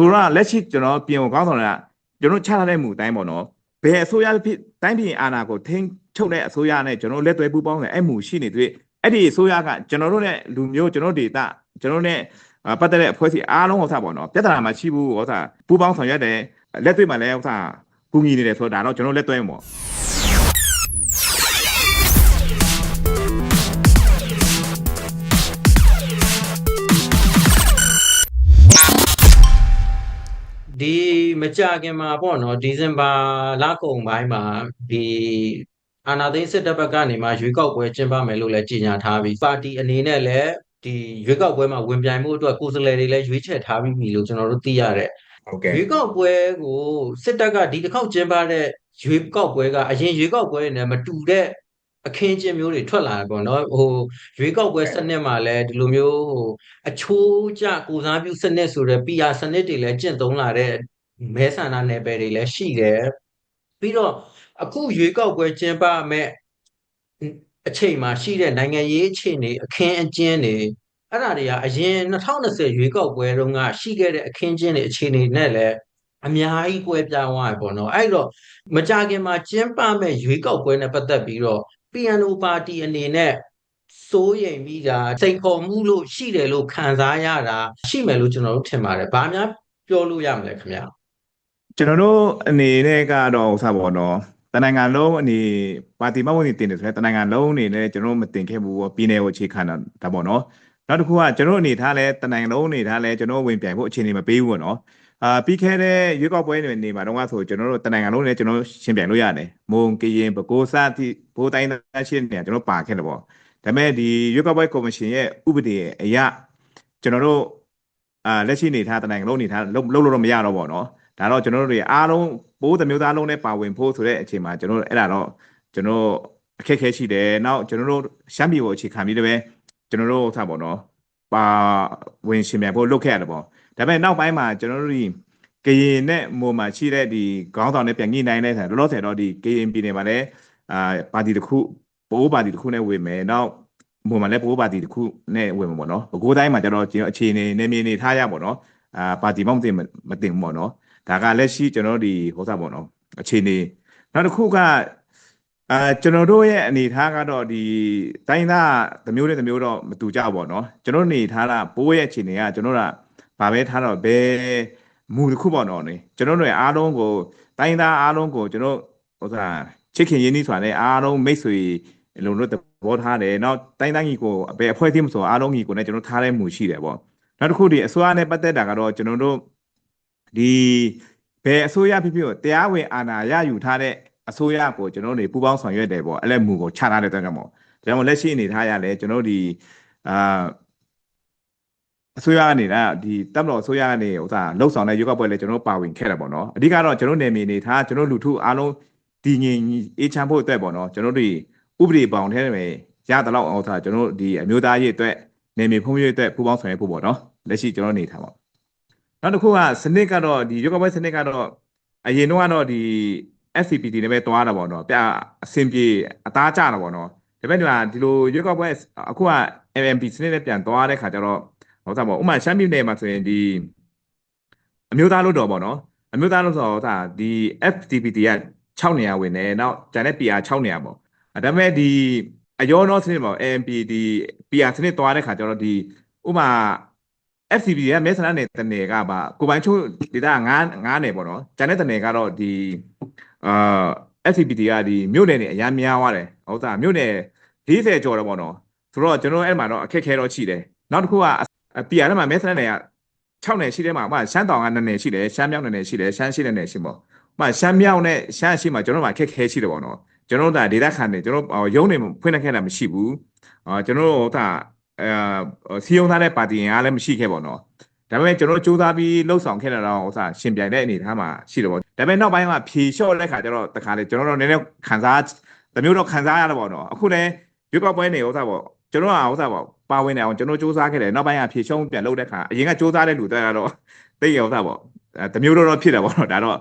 ဆိုတော့လက်ရှိကျွန်တော်ပြင်ကိုကောင်းဆောင်တာကျွန်တော်ချထားတဲ့မူတိုင်းပေါ့နော်ဘယ်အစိုးရဖြစ်တိုင်းပြည်အာဏာကိုထိန်းချုပ်တဲ့အစိုးရနဲ့ကျွန်တော်လက်သွဲပူးပေါင်းတဲ့အဲ့မူရှိနေတွေ့အဲ့ဒီအစိုးရကကျွန်တော်တို့နဲ့လူမျိုးကျွန်တော်ဒေတာကျွန်တော်နဲ့ပတ်သက်တဲ့အဖွဲ့အစည်းအားလုံးဟောထားပေါ့နော်ပြဿနာမှာရှိဘူးဟောထားပူးပေါင်းဆောင်ရွက်တဲ့လက်တွေ့မှာလည်းဟောထားကူညီနေတယ်ဆိုတော့ဒါတော့ကျွန်တော်လက်သွဲမှာပေါ့ ဒီမကြခင်မှာပေါ့နော်ဒီဇင်ဘာလကုန်ပိုင်းမှာဒီအာဏာသိမ်းစစ်တပ်ဘက်ကနေမှရွေးကောက်ပွဲကျင်းပမယ်လို့လည်းကြေညာထားပြီးပါတီအနေနဲ့လည်းဒီရွေးကောက်ပွဲမှာဝင်ပြိုင်မှုအတွက်ကိုယ်စားလှယ်တွေလည်းရွေးချယ်ထားပြီးပြီလို့ကျွန်တော်တို့သိရတယ်ဟုတ်ကဲ့ရွေးကောက်ပွဲကိုစစ်တပ်ကဒီတစ်ခေါက်ကျင်းပတဲ့ရွေးကောက်ပွဲကအရင်ရွေးကောက်ပွဲနဲ့မတူတဲ့ အခင်းအကျင်းမျိုးတွေထွက်လာတယ်ပေါ့နော်ဟိုရွေးကောက်ပွဲစနစ်မှာလည်းဒီလိုမျိုးဟိုအချိုးကျကိုစားပြုစနစ်ဆိုတဲ့ PR စနစ်တွေလည်းကျင့်သုံးလာတဲ့မဲဆန္ဒနယ်ပယ်တွေလည်းရှိတယ်ပြီးတော့အခုရွေးကောက်ပွဲကျင်းပမဲ့အချိန်မှာရှိတဲ့နိုင်ငံရေးအခြေအနေအခင်းအကျင်းတွေအဲ့ဒါတွေကအရင်2020ရွေးကောက်ပွဲတုန်းကရှိခဲ့တဲ့အခင်းကျင်းတွေအခြေအနေနဲ့လည်း အများကြီးကွဲပြားသွားတယ်ပေါ့နော်အဲ့တော့မကြခင်မှာကျင်းပမဲ့ရွေးကောက်ပွဲနဲ့ပတ်သက်ပြီးတော့ PNO ပါတီအနေနဲ့စိုးရိမ်ပြီးတာစိန်ခေါ်မှုလို့ရှိတယ်လို့ခံစားရတာရှိမယ်လို့ကျွန်တော်တို့ထင်ပါတယ်။ဘာများပြောလို့ရမလဲခင်ဗျာကျွန်တော်တို့အနေနဲ့ကတော့ဥစားပေါ့နော်တနိုင်ငံလုံးအနေပါတီမဝင်တင်တယ်ဆိုရင်တနိုင်ငံလုံးအနေနဲ့ကျွန်တော်တို့မတင်ခဲ့ဘူးပေါ့ပြည်နယ်ကိုအခြေခံတာဒါပေါ့နော်နောက်တစ်ခုကကျွန်တော်တို့အနေထားလဲတနိုင်ငံလုံးအနေထားလဲကျွန်တော်တို့ဝင်ပြိုင်ဖို့အခြေအနေမပေးဘူးပေါ့နော် အာပြီးခဲ့တဲ့ရွေးကောက်ပွဲနေမှာတော့ကဆိုကျွန်တော်တို့တနိုင်ငံလုံးနဲ့ကျွန်တော်တို့ရှင်ပြိုင်လို့ရတယ်မုံကရင်ပဲခူးစသည့်ဘိုးတိုင်းသားရှင်းနေကျွန်တော်ပါခဲ့တယ်ပေါ့ဒါပေမဲ့ဒီရွေးကောက်ပွဲကော်မရှင်ရဲ့ဥပဒေအရကျွန်တော်တို့အာလက်ရှိအနေထားတနိုင်ငံလုံးအနေထားလုံးလုံးလို့မရတော့ပေါ့နော်ဒါတော့ကျွန်တော်တို့တွေအားလုံးပိုးတစ်မျိုးသားလုံးနဲ့ပါဝင်ဖို့ဆိုတဲ့အချိန်မှာကျွန်တော်တို့အဲ့ဒါတော့ကျွန်တော်တို့အခက်အခဲရှိတယ်။နောက်ကျွန်တော်တို့ရှမ်းပြည်ကိုအခြေခံပြီးတော့ကျွန်တော်တို့ထားပေါ့နော်။ပါဝင်ရှင်မြန်ဖို့လုပ်ခဲ့ရတယ်ပေါ့။ ဒါပေမဲ့နောက်ပိုင်းမှာကျွန်တော်တို့ဒီကရင်နဲ့မိုမှာရှိတဲ့ဒီခေါင်းဆောင်နဲ့ပြန်ညှိနှိုင်းတဲ့ဆန်လောလောဆယ်တော့ဒီ KN ပြည်နယ်မှာလည်းအာပါတီတစ်ခုပိုးပါတီတစ်ခုနဲ့ဝင်မယ်။နောက်မိုမှာလည်းပိုးပါတီတစ်ခုနဲ့ဝင်မှာပေါ့နော်။ဘကိုးတိုင်းမှာကျတော့ကျွန်တော်အခြေအနေနေမြေနေထားရပေါ့နော်။အာပါတီမောင်းတင်မတင်ဘူးပေါ့နော်။ဒါကလက်ရှိကျွန်တော်တို့ဒီဟောစားပေါ့နော်အခြေအနေနောက်တစ်ခုကအာကျွန်တော်တို့ရဲ့အနေထားကတော့ဒီတိုင်းသားတစ်မျိုးနဲ့တစ်မျိုးတော့မတူကြဘူးပေါ့နော်ကျွန်တော်နေထားတာပိုးရဲ့အခြေအနေကကျွန်တော်တို့က ဗာပဲထားတော့ဘယ်မူတစ်ခုပေါ့နော်နေကျွန်တော်တို့ရဲ့အားလုံးကိုတိုင်းသားအားလုံးကိုကျွန်တော်ဟောစားချစ်ခင်ရင်းနှီးစွာနဲ့အားလုံးမိတ်ဆွေလုံလို့သဘောထားတယ်နောက်တိုင်းသားကြီးကိုဘယ်အဖွဲ့အစည်းမဆိုအားလုံးကြီးကိုလည်းကျွန်တော်ထားတဲ့မူရှိတယ်ပေါ့နောက်တစ်ခုဒီအစိုးရနဲ့ပတ်သက်တာကတော့ကျွန်တော်တို့ဒီဘယ်အစိုးရဖြစ်ဖြစ်တရားဝင်အာဏာရယူထားတဲ့အစိုးရကိုကျွန်တော်တို့တွေပူးပေါင်းဆောင်ရွက်တယ်ပေါ့အဲ့လက်မူကိုချထားတဲ့အတွက်ကြောင့်မို့ဒါကြောင့်မို့လက်ရှိအနေထားရလဲကျွန်တော်တို့ဒီအာ အစိုးရကနေဒါဒီတပ်မတော်အစိုးရကနေဥစားလှုပ်ဆောင်တဲ့ရွေးကောက်ပွဲလဲကျွန်တော်တို့ပါဝင်ခဲ့တာပေါ့နော်အဓိကတော့ကျွန်တော်တို့နယ်မြေနေထားကျွန်တော်တို့လူထုအားလုံးတည်ငြိမ်အေးချမ်းဖို့အတွက်ပေါ့နော်ကျွန်တော်တို့ဒီဥပဒေပေါင်းထဲမှာရတဲ့လောက်အောင်ထားကျွန်တော်တို့ဒီအမျိုးသားရေးအတွက်နယ်မြေဖုံးရေးအတွက်ပူးပေါင်းဆောင်ရွက်ဖို့ပေါ့နော်လက်ရှိကျွန်တော်နေထားပါနောက်တစ်ခုကစနစ်ကတော့ဒီရွေးကောက်ပွဲစနစ်ကတော့အရင်တော့ကတော့ဒီ FCPT နဲ့ပဲတွားတာပေါ့နော်ပြအဆင်ပြေအသားကျတာပေါ့နော်ဒါပေမဲ့ဒီမှာဒီလိုရွေးကောက်ပွဲအခုက MMP စနစ်နဲ့ပြန်တွားတဲ့ခါကျတော့ ဟောသားပေါ့ဥပမာရှမ်းပြည်နယ်မှာဆိုရင်ဒီအမျိုးသားလို့တော့ပေါ့နော်အမျိုးသားလို့ဆိုတော့ဒါဒီ FCPT က6နေရာဝင်တယ်နောက်ကျန်တဲ့ PR 6နေရာပေါ့ဒါပေမဲ့ဒီအယောနောစနစ်ပေါ့ AMP ဒီ PR စနစ်တွားတဲ့ခါကျတော့ဒီဥပမာ FCB ရဲ့မဲဆန္ဒနယ်တနယ်ကပါကိုပိုင်ချိုးဒေတာ9 9နယ်ပေါ့နော်ကျန်တဲ့တနယ်ကတော့ဒီအာ FCBT ကဒီမြို့နယ်နေအများများသွားတယ်ဟုတ်သားမြို့နယ်40ကျော်တယ်ပေါ့နော်ဆိုတော့ကျွန်တော်အဲ့မှာတော့အခက်ခဲတော့ရှိတယ်နောက်တစ်ခုက PR ထဲမှာမဲဆန္ဒနယ်က6နယ်ရှိတယ်မှာဥပမာရှမ်းတောင်က2နယ်ရှိတယ်ရှမ်းမြောက်2နယ်ရှိတယ်ရှမ်းရှိတဲ့နယ်ရှိပေါ့ဥပမာရှမ်းမြောက်နဲ့ရှမ်းရှိမှာကျွန်တော်မှာအခက်ခဲရှိတယ်ပေါ့နော်ကျွန်တော်တို့ဒါဒေတာခံနေကျွန်တော်ရုံးနေဖွင့်နေခဲ့တာမရှိဘူးအာကျွန်တော်တို့ဒါအဲစီယုံထားတဲ့ပါတီရင်အားလည်းမရှိခဲ့ပါတော့ဒါပေမဲ့ကျွန်တော်စူးစမ်းပြီးလှုပ်ဆောင်ခဲ့တာတော့ဥစားရှင်ပြိုင်တဲ့အနေအထားမှာရှိတယ်ပေါ့ဒါပေမဲ့နောက်ပိုင်းမှာဖြေလျှော့တဲ့ခါကျတော့တခါလေကျွန်တော်တို့နည်းနည်းခံစားတမျိုးတော့ခံစားရတော့ပေါ့နော်အခုလည်းရွေးကောက်ပွဲနေဥစားပေါ့ ကျွန်တော်ကဥစားပေါ့ပါဝင်နေအောင်ကျွန်တော်စူးစမ်းခဲ့တယ်နောက်ပိုင်းကဖြေလျှော့ပြန်လုပ်တဲ့ခါအရင်ကစူးစမ်းတဲ့လူတွေကတော့သိရဥစားပေါ့တမျိုးတော့ဖြစ်တယ်ပေါ့နော်ဒါတော့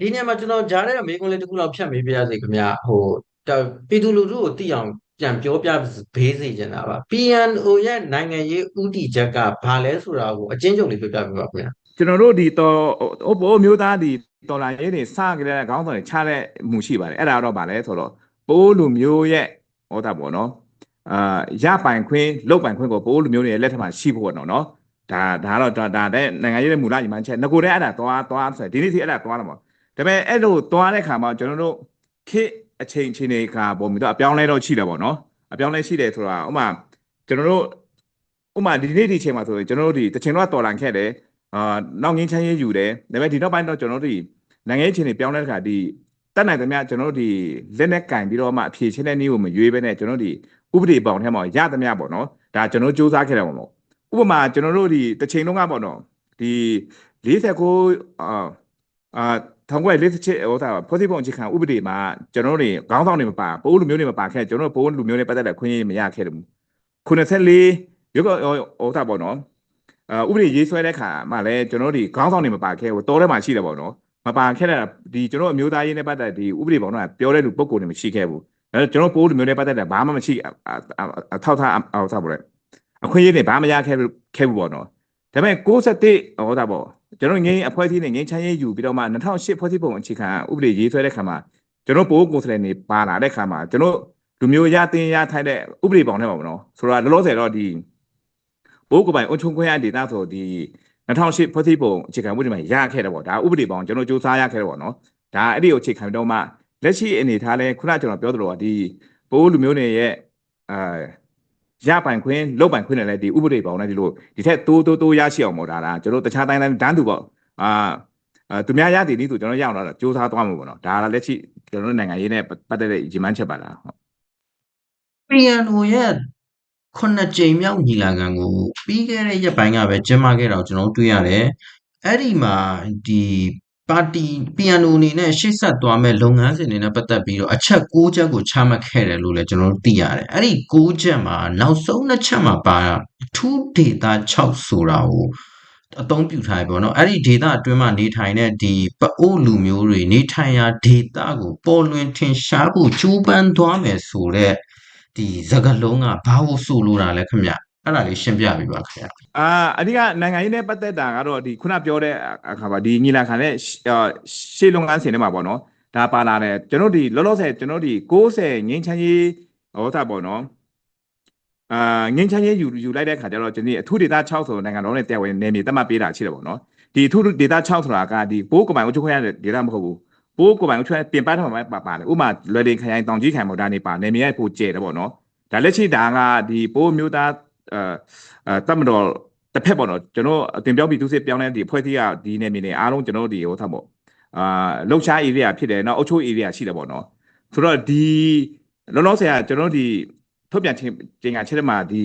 ဒီနေရာမှာကျွန်တော်ကြားတဲ့မေးခွန်းလေးတစ်ခုလောက်ဖြတ်မေးပြရစေခင်ဗျာဟိုဒါပြည်သူလူထုကိုသိအောင်ပြန်ပြောပြဘေးစေချင်တာပါ PNO ရဲ့နိုင်ငံရေးဥတီချက်ကဘာလဲဆိုတာကိုအချင်းချုပ်လေးပြောပြပြပါခင်ဗျာကျွန်တော်တို့ဒီတော်ဟိုဘိုးမျိုးသားဒီတော်လာရေးတွေစကြတဲ့ခေါင်းဆောင်တွေချတဲ့မှုရှိပါတယ်အဲ့ဒါတော့ဗာလဲဆိုတော့ပိုးလူမျိုးရဲ့ဟောတာပေါ့နော် အာရပိုင်ခွင့်လုတ်ပိုင်ခွင့်ကိုပိုးလူမျိုးတွေရဲ့လက်ထက်မှာရှိဖို့ပေါ့နော်နော်ဒါဒါတော့ဒါဒါတဲ့နိုင်ငံရေးရဲ့မူလညီမှန်းချက်ငကိုတဲ့အဲ့ဒါသွားသွားဆိုဒီနေ့စီအဲ့ဒါသွားတော့မှာဒါပေမဲ့အဲ့လိုသွားတဲ့ခါမှာကျွန်တော်တို့ခေတ်အချိန်ချင်းတွေကပုံပြီးတော့အပြောင်းလဲတော့ရှိတယ်ပေါ့နော်အပြောင်းလဲရှိတယ်ဆိုတာဥမာကျွန်တော်တို့ဥမာဒီနေ့ဒီချိန်မှာဆိုရင်ကျွန်တော်တို့ဒီတချိန်တော့တော်လန်ခဲ့တယ်အာနောက်ငင်းချမ်းရေးယူတယ်ဒါပေမဲ့ဒီနောက်ပိုင်းတော့ကျွန်တော်တို့ဒီနိုင်ငံရေးချင်းတွေပြောင်းလဲတဲ့ခါဒီတက်နိုင်သမျှကျွန်တော်တို့ဒီလက်နဲ့ကင်ပြီးတော့မှအဖြေချင်းတဲ့နည်းကိုမရွေးဘဲနဲ့ကျွန်တော်တို့ဒီ ဥပဒေပေါင်းထဲမှာရသမျှပေါ့နော်ဒါကျွန်တော်စူးစမ်းခဲ့တယ်ပေါ့နော်ဥပမာကျွန်တော်တို့ဒီတစ်ချိန်လုံးကပေါ့နော်ဒီ49အာအာ1948ဟိုတာဖွဲ့စည်းပုံအခြေခံဥပဒေမှာကျွန်တော်တို့တွေခေါင်းဆောင်တွေမပါပိုးလူမျိုးတွေမပါခဲ့ကျွန်တော်တို့ပိုးလူမျိုးတွေပတ်သက်တဲ့ခွင့်ရမရခဲ့တယ်94ရုပ်ကဟိုတာပေါ့နော်အာဥပဒေရေးဆွဲတဲ့ခါမှလည်းကျွန်တော်တို့ဒီခေါင်းဆောင်တွေမပါခဲ့ဘူးတော်ထဲမှာရှိတယ်ပေါ့နော်မပါခဲ့တဲ့ဒီကျွန်တော်အမျိုးသားရေးနဲ့ပတ်သက်ဒီဥပဒေပေါင်းတော့ပြောတဲ့လူပုံကိုယ်တွေမရှိခဲ့ဘူး အဲကျွန်တော်ပိုးလူမျိုးတွေပတ်သက်တဲ့ဘာမှမရှိအထောက်ထားဟိုတာပေါ့လေအခွင့်အရေးတွေဘာမှမရခဲ့ခဲ့ဘူးပေါ့နော်ဒါပေမဲ့61ဟိုတာပေါ့ကျွန်တော်ငင်းအဖွဲ့အစည်းနဲ့ငင်းချမ်းရေးယူပြီးတော့မှ2008ဖွဲ့စည်းပုံအခြေခံဥပဒေရေးဆွဲတဲ့ခါမှာကျွန်တော်ပိုးကိုယ်စားလှယ်နေပါလာတဲ့ခါမှာကျွန်တော်လူမျိုးရတင်ရထိုက်တဲ့ဥပဒေပေါင်းထဲမှာပေါ့နော်ဆိုတော့လောလောဆယ်တော့ဒီဘိုးကပိုင်အုံချုံခွင့်ရဒေတာဆိုဒီ2008ဖွဲ့စည်းပုံအခြေခံဥပဒေမှာရခဲ့တယ်ပေါ့ဒါဥပဒေပေါင်းကျွန်တော်စူးစမ်းရခဲ့တယ်ပေါ့နော်ဒါအဲ့ဒီကိုအခြေခံတော့မှ လက်ရှိအနေထားလဲခုနကျွန်တော်ပြောသလိုဒီဘိုးလူမျိုးတွေရဲ့အာရပိုင်ခွင့်လုတ်ပိုင်ခွင့်နဲ့လည်းဒီဥပဒေပေါင်းနဲ့ဒီလိုဒီထက်တိုးတိုးတိုးရရှိအောင်ပေါ့ဒါလားကျွန်တော်တခြားတိုင်းတိုင်းတန်းသူပေါ့အာအဲသူများရတည်နည်းဆိုကျွန်တော်ရအောင်တော့စူးစမ်းသွားမှာပေါ့နော်ဒါကလက်ရှိကျွန်တော်တို့နိုင်ငံရေးနဲ့ပတ်သက်တဲ့ညီမချက်ပါလားဟုတ် PNO ရဲ့ခုနှစ်ကြိမ်မြောက်ညီလာခံကိုပြီးခဲ့တဲ့ရက်ပိုင်းကပဲကျင်းပခဲ့တာကိုကျွန်တော်တို့တွေ့ရတယ်။အဲ့ဒီမှာဒီ ပါတီ PNO အနေနဲ့ရှေ့ဆက်သွားမဲ့လုပ်ငန်းစဉ်တွေနဲ့ပတ်သက်ပြီးတော့အချက်6ချက်ကိုချမှတ်ခဲ့တယ်လို့လည်းကျွန်တော်တို့သိရတယ်။အဲ့ဒီ6ချက်မှာနောက်ဆုံးနှစ်ချက်မှာပါအထူးဒေတာ6ဆိုတာကိုအသုံးပြုထားပြီပေါ့နော်အဲ့ဒီဒေတာအတွင်းမှာနေထိုင်တဲ့ဒီပအိုးလူမျိုးတွေနေထိုင်ရာဒေတာကိုပေါ်လွင်ထင်ရှားဖို့ကြိုးပမ်းသွားမယ်ဆိုတော့ဒီစကလုံးကဘာလို့ဆိုလိုတာလဲခင်ဗျ အဲ့ဒါလေးရှင်းပြပေးပါခင်ဗျအာအဓိကနိုင်ငံရေးနဲ့ပတ်သက်တာကတော့ဒီခုနပြောတဲ့အခါပါဒီညီလာခံနဲ့ရှေ့လုံငန်းစဉ်တွေမှာပေါ့နော်ဒါပါလာတယ်ကျွန်တော်ဒီလောလောဆယ်ကျွန်တော်ဒီ60ငင်းချမ်းရေးဟောတာပေါ့နော်အာငင်းချမ်းရေးယူယူလိုက်တဲ့ခါကျတော့ကျွန်တော်အထူးဒေတာ6ဆိုနိုင်ငံတော်နဲ့တရားဝင်နေမြေတတ်မှတ်ပေးတာရှိတယ်ပေါ့နော်ဒီအထူးဒေတာ6ဆိုတာကဒီပိုးကမိုင်အုပ်ချုပ်ခွင့်ရတဲ့ဒေတာမဟုတ်ဘူးပိုးကမိုင်အုပ်ချုပ်ပြင်ပထမှာပါပါတယ်ဥပမာလွယ်တင်ခရိုင်တောင်ကြီးခိုင်မော်ဒါနေပါနေမြေရဲ့ပိုကျဲတယ်ပေါ့နော်ဒါလက်ရှိဒါကဒီပိုးမျိုးသား အဲအဲတတ်မတော်တစ်ဖက်ပေါ့နော်ကျွန်တော်အတင်ပြောပြီးသူစစ်ပြောင်းလဲဒီဖွဲ့စည်းရဒီနေမြေနေအားလုံးကျွန်တော်ဒီဟိုထားပေါ့အာလှုပ်ရှား area ဖြစ်တယ်နော်အုပ်ချုပ် area ရှိတယ်ပေါ့နော်ဆိုတော့ဒီလောလောဆယ်ကကျွန်တော်ဒီထုတ်ပြန်ခြင်းကျင်ကချက်မှာဒီ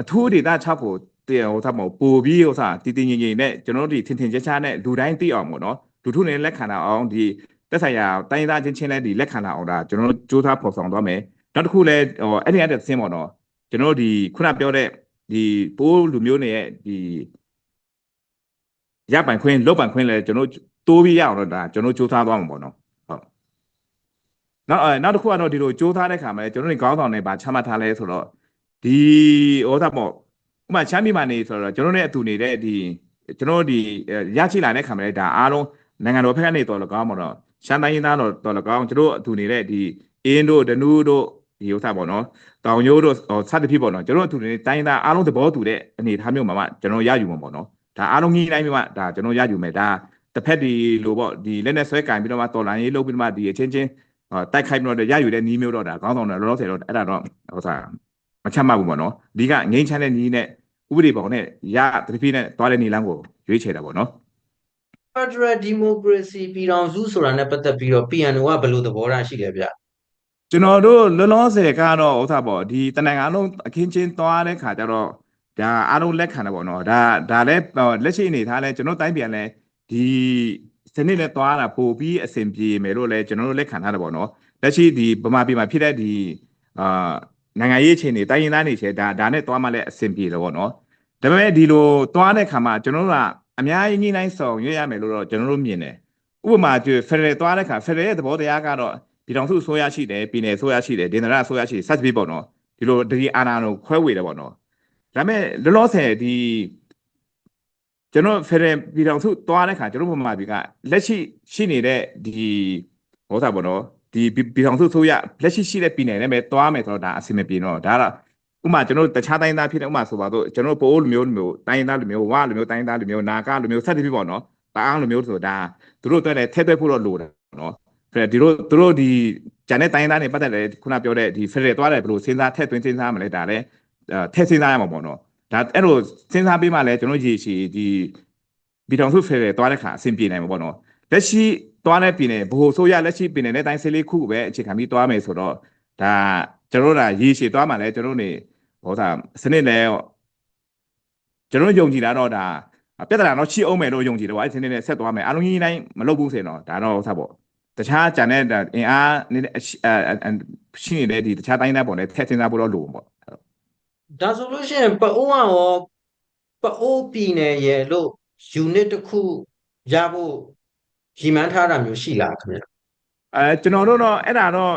အထူးဒေတာ6ကိုတင်ဟိုထားပေါ့ပို့ပြီးဟိုစားတည်တည်ငြိမ်ငြိမ်နဲ့ကျွန်တော်တို့ဒီထင်ထင်ရှားရှားနဲ့လူတိုင်းသိအောင်ပေါ့နော်လူထုနေလက်ခံအောင်ဒီတက်ဆိုင်ရာတိုင်းသားချင်းချင်းလဲဒီလက်ခံအောင်ဒါကျွန်တော်တို့စူးစမ်းဖော်ဆောင်သွားမယ်နောက်တစ်ခုလဲဟိုအဲ့ဒီအဲ့တဲ့ဆင်းပေါ့နော် ကျွန်တော်တို့ဒီခုနပြောတဲ့ဒီပိုးလူမျိုးတွေရဲ့ဒီရပိုင်ခွင့်လုတ်ပိုင်ခွင့်လဲကျွန်တော်တိုးပြီးရအောင်တော့ဒါကျွန်တော်စူးစမ်းသွားမှာပေါ့နော်ဟုတ်နောက်အဲနောက်တစ်ခုကတော့ဒီလိုစူးစမ်းတဲ့ခါမှာကျွန်တော်တို့ခေါင်းဆောင်တွေဗာချမှတ်ထားလဲဆိုတော့ဒီဟောတာပေါ့ဥပမာချမ်းပြည်မှာနေဆိုတော့ကျွန်တော်တို့နဲ့အတူနေတဲ့ဒီကျွန်တော်ဒီရချိလာတဲ့ခါမှာလဲဒါအားလုံးနိုင်ငံတော်ဖက်ကနေတော်လကောင်းပေါ့နော်ရှမ်းတိုင်းရင်းသားတော်တော်လကောင်းကျွန်တော်အတူနေတဲ့ဒီအင်းတို့ဒနူးတို့ဒီဥစ္စာပေါ့နော် တောင်ရိုးတို့စသဖြင့်ပေါ့နော်ကျွန်တော်အတူနေတိုင်းသားအားလုံးသဘောတူတဲ့အနေအထားမျိုးမှာမှကျွန်တော်ရယူမှာပေါ့နော်ဒါအားလုံးကြီးတိုင်းမျိုးမှဒါကျွန်တော်ရယူမယ်ဒါတစ်ဖက်ဒီလိုပေါ့ဒီလက်နဲ့ဆွဲကင်ပြီးတော့မှတော်လိုင်းရေးလုပ်ပြီးတော့မှဒီအချင်းချင်းတိုက်ခိုက်ပြီးတော့ရယူတဲ့နီးမျိုးတော့ဒါကောင်းဆောင်တယ်လောလောဆယ်တော့အဲ့ဒါတော့ဟိုစားမချမှတ်ဘူးပေါ့နော်အဓိကငိမ့်ချမ်းတဲ့နီးနဲ့ဥပဒေပေါင်းနဲ့ရတတိဖိနဲ့တွားတဲ့နီလန်းကိုရွေးချယ်တာပေါ့နော် Federal Democracy ပြည်ထောင်စုဆိုတာနဲ့ပတ်သက်ပြီးတော့ PNO ကဘယ်လိုသဘောထားရှိလဲဗျ ကျွန်တော်တို့လောလောဆယ်ကတော့ဥစ္စာပေါ့ဒီတနင်္ဂနွေလုံးအခင်းချင်းသွားတဲ့ခါကျတော့ဒါအားလုံးလက်ခံတယ်ပေါ့နော်ဒါဒါလည်းလက်ရှိအနေထားလဲကျွန်တော်တိုင်းပြန်လဲဒီစနစ်နဲ့သွားတာပို့ပြီးအဆင်ပြေမယ်လို့လဲကျွန်တော်တို့လက်ခံထားတယ်ပေါ့နော်လက်ရှိဒီဗမာပြည်မှာဖြစ်တဲ့ဒီအာနိုင်ငံရေးအခြေအနေတိုင်းရင်းသားနေချေဒါဒါနဲ့သွားမှလည်းအဆင်ပြေတယ်ပေါ့နော်ဒါပေမဲ့ဒီလိုသွားတဲ့ခါမှာကျွန်တော်တို့ကအများကြီးညှိနှိုင်းဆောင်ရွက်ရမယ်လို့တော့ကျွန်တော်တို့မြင်တယ်ဥပမာကျဖက်ဒရယ်သွားတဲ့ခါဖက်ဒရယ်ရဲ့သဘောတရားကတော့ ပြည်ထောင်စုအစိုးရရှိတယ်ပြည်နယ်အစိုးရရှိတယ်ဒေသနာအစိုးရရှိတယ်စသဖြင့်ပေါ့နော်ဒီလိုဒီအာဏာကိုခွဲဝေတယ်ပေါ့နော်ဒါပေမဲ့လောလောဆယ်ဒီကျွန်တော်ဖရယ်ပြည်တော်စုသွားတဲ့ခါကျွန်တော်ဗမာပြည်ကလက်ရှိရှိနေတဲ့ဒီဟောတာပေါ့နော်ဒီပြည်တော်စုဆိုရလက်ရှိရှိတဲ့ပြည်နယ်နဲ့ပဲသွားမယ်ဆိုတော့ဒါအဆင်မပြေတော့ဒါကဥမာကျွန်တော်တခြားတိုင်းသားဖြစ်တဲ့ဥမာဆိုပါတော့ကျွန်တော်ပိုးလူမျိုးလူမျိုးတိုင်းသားလူမျိုးဝလူမျိုးတိုင်းသားလူမျိုးနာကလူမျိုးဆက်တဖြစ်ပေါ့နော်တအားလူမျိုးဆိုဒါသူတို့အတွက်လည်းထည့်သွက်ဖို့တော့လိုတယ်နော် ဖရယ်ဒီတို့သူတို့ဒီဂျန်တဲ့တိုင်းသားတွေပတ်သက်တယ်ခုနပြောတဲ့ဒီဖရယ်သွားတယ်ဘယ်လိုစဉ်းစားထည့်သွင်းစဉ်းစားမလဲဒါလည်းထည့်စဉ်းစားရမှာပေါ့နော်ဒါအဲ့လိုစဉ်းစားပေးမှလည်းကျွန်တော်ရေရှည်ဒီပြည်တော်စုဖရယ်သွားတဲ့ခါအဆင်ပြေနိုင်မှာပေါ့နော်လက်ရှိသွားတဲ့ပြည်နယ်ဘိုလ်ဆိုရလက်ရှိပြည်နယ်နဲ့တိုင်းစလေးခုပဲအခြေခံပြီးသွားမယ်ဆိုတော့ဒါကျွန်တော်တို့ကရေရှည်သွားမှလည်းကျွန်တော်တို့နေဟောတာစနစ်နဲ့ကျွန်တော်ယုံကြည်တာတော့ဒါပြဿနာတော့ရှိအောင်မယ်လို့ယုံကြည်တယ်ပေါ့အဲ့ဒီစနစ်နဲ့ဆက်သွားမယ်အားလုံးကြီးတိုင်းမလုပ်ဘူးဆိုရင်တော့ဒါတော့ဟောတာပေါ့ တခြားဂျန်တဲ့အင်အားနေတဲ့ရှိနေတဲ့ဒီတခြားတိုင်းသားပေါ့လေထည့်စဉ်းစားဖို့တော့လိုပေါ့ဒါဆိုလို့ရှိရင်ပအိုးကရောပအိုးပြည်နယ်ရဲ့လို့ unit တစ်ခုရဖို့ရည်မှန်းထားတာမျိုးရှိလားခင်ဗျအဲကျွန်တော်တို့တော့အဲ့ဒါတော့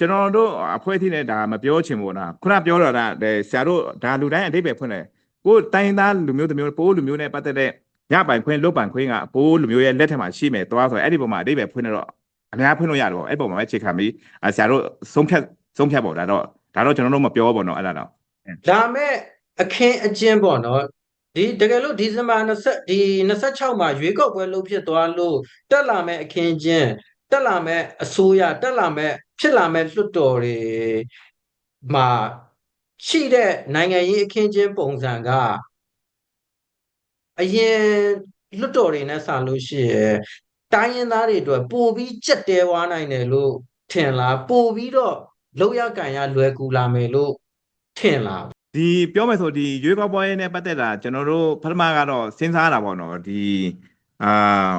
ကျွန်တော်တို့အဖွဲ့အစည်းနဲ့ဒါမပြောချင်ဘူးနော်ခုနပြောတော့ဒါဆရာတို့ဒါလူတိုင်းအတိတ်ပဲဖွင့်တယ်ကိုတိုင်းသားလူမျိုးတစ်မျိုးပိုးလူမျိုးနဲ့ပတ်သက်တဲ့ညပိုင်ခွင့်လုတ်ပိုင်ခွင့်ကပိုးလူမျိုးရဲ့လက်ထက်မှာရှိမယ်သွားဆိုအဲ့ဒီပုံမှာအတိတ်ပဲဖွင့်တော့ အများဖွင့်လို့ရတယ်ပေါ့အဲ့ပုံမှာပဲချိန်ခံပြီးဆရာတို့ဆုံးဖြတ်ဆုံးဖြတ်ပေါ့ဒါတော့ဒါတော့ကျွန်တော်တို့မပြောဘူးပေါ့နော်အဲ့ဒါတော့ဒါမဲ့အခင်းအကျင်းပေါ့နော်ဒီတကယ်လို့ဒီဇင်ဘာ20ဒီ26မှာရွေးကောက်ပွဲလုပ်ဖြစ်သွားလို့တက်လာမဲ့အခင်းအကျင်းတက်လာမဲ့အစိုးရတက်လာမဲ့ဖြစ်လာမဲ့လွှတ်တော်တွေမှာရှိတဲ့နိုင်ငံရေးအခင်းအကျင်းပုံစံကအရင်လွှတ်တော်တွေနဲ့ဆလို့ရှိရင် တိုင်းရင်းသားတွေအတွက်ပိုပြီးကြက်တဲဝါနိုင်တယ်လို့ထင်လားပိုပြီးတော့လောက်ရကန်ရလွယ်ကူလာမယ်လို့ထင်လားဒီပြောမယ်ဆိုဒီရွေးကောက်ပွဲနဲ့ပတ်သက်တာကျွန်တော်တို့ပထမကတော့စဉ်းစားတာပေါ့နော်ဒီအာ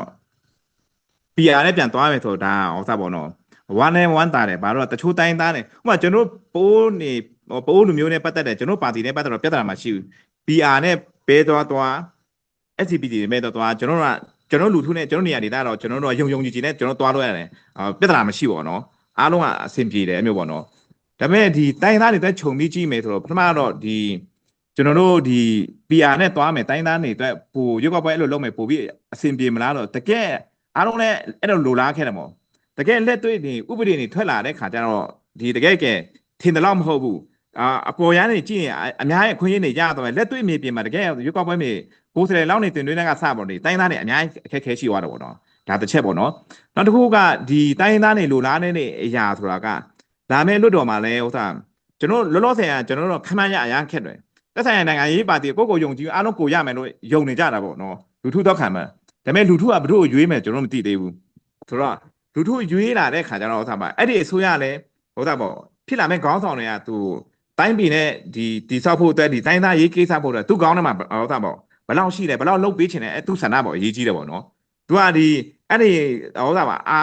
PR နဲ့ပြန်သွားမယ်ဆိုဒါဟောစားပေါ့နော်ဝမ်းနဲ့ဝမ်းတာတယ်ဘာလို့တချို့တိုင်းသားတယ်ဥပမာကျွန်တော်ပိုးနေပိုးလူမျိုးနဲ့ပတ်သက်တယ်ကျွန်တော်ပါတီနဲ့ပတ်သက်တော့ပြဿနာမရှိဘူး PR နဲ့ပဲသွားသွား SCPD နဲ့ပဲသွားသွားကျွန်တော်တို့က ကျွန်တော်လူထုနဲ့ကျွန်တော်နေရာဒေသတော့ကျွန်တော်တို့ကယုံယုံကြည်ကြည်နဲ့ကျွန်တော်သွားလို့ရတယ်အာပြဿနာမရှိပါတော့အားလုံးကအဆင်ပြေတယ်အမျိုးပေါ့နော်ဒါပေမဲ့ဒီတိုင်းသားတွေအတွက်ခြုံပြီးကြည့်မယ်ဆိုတော့ပထမတော့ဒီကျွန်တော်တို့ဒီ PR နဲ့သွားမယ်တိုင်းသားတွေအတွက်ပိုရွက်ကွက်ပွဲအဲ့လိုလုပ်မယ်ပိုပြီးအဆင်ပြေမလားတော့တကယ်အားလုံးလည်းအဲ့လိုလိုလားခဲ့တယ်မို့တကယ်လက်တွေ့နေဥပဒေတွေထွက်လာတဲ့ခါကျတော့ဒီတကယ်ကဲထင်တယ်လို့မဟုတ်ဘူး အာအပေါ်ရန်နေကြည့်ရင်အများရဲ့အခွင့်အရေးတွေရတော့လက်တွေ့မြေပြင်မှာတကယ်ရွက်ကွက်ပွဲမြေကိုယ်စလေလောက်နေတင်သွင်းတဲ့ကစပေါ်နေတိုင်းသားတွေအများကြီးအခက်ခဲရှိသွားတယ်ပေါ့နော်ဒါတစ်ချက်ပေါ့နော်နောက်တစ်ခုကဒီတိုင်းသားတွေလိုလားနေတဲ့အရာဆိုတာကဒါမဲ့လွတ်တော်မှာလဲဥစ္စာကျွန်တော်လောလောဆယ်ကကျွန်တော်တို့ခမန်းရအရာခက်တယ်သက်ဆိုင်ရာနိုင်ငံရေးပါတီကိုကိုကိုယုံကြည်အားလုံးကိုရမယ်လို့ယုံနေကြတာပေါ့နော်လူထုတော့ခံမှာဒါပေမဲ့လူထုကဘလို့ရွေးမယ်ကျွန်တော်မသိသေးဘူးဆိုတော့လူထုရွေးလာတဲ့ခါကျတော့ဥစ္စာပါအဲ့ဒီအစိုးရလည်းဥစ္စာပေါ့ဖြစ်လာမဲ့ခေါင်းဆောင်တွေကသူ တိုင်းပြည်နဲ့ဒီတိဆောက်ဖို့အတွက်ဒီတိုင်းသားရေးကိစ္စဖို့အတွက်သူကောင်းတယ်မှာဥစ္စာပေါ့ဘယ်လောက်ရှိတယ်ဘယ်လောက်လုပ်ပေးချင်တယ်အဲသူဆန္ဒပေါ့အရေးကြီးတယ်ပေါ့နော်သူကဒီအဲ့ဒီဥစ္စာပါအာ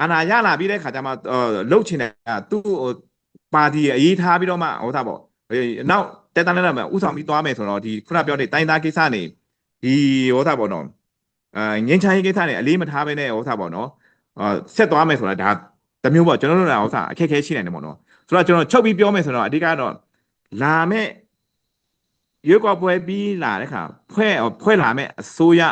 အာနာရလာပြီးတဲ့ခါကျမှလှုပ်ချင်တယ်သူပါတီအရေးထားပြီးတော့မှဥစ္စာပေါ့နောက်တက်တန်းနဲ့ဥဆောင်ပြီးသွားမယ်ဆိုတော့ဒီခုနပြောတဲ့တိုင်းသားကိစ္စနေဒီဥစ္စာပေါ့နော်အဲငင်းချရေးကိစ္စနေအလေးမထားဘဲနဲ့ဥစ္စာပေါ့နော်အာဆက်သွားမယ်ဆိုတာဒါတမျိုးပေါ့ကျွန်တော်တို့ကဥစ္စာအခက်ခဲရှိနိုင်တယ်ပေါ့နော် ဆိုတော့ကျွန်တော်ချုပ်ပြီးပြောမယ်ဆိုတော့အဓိကတော့လာမဲ့ရွေးကောက်ပွဲပြီးလာတဲ့ခါဖွဲ့ဖွဲ့လာမဲ့အစိုးရ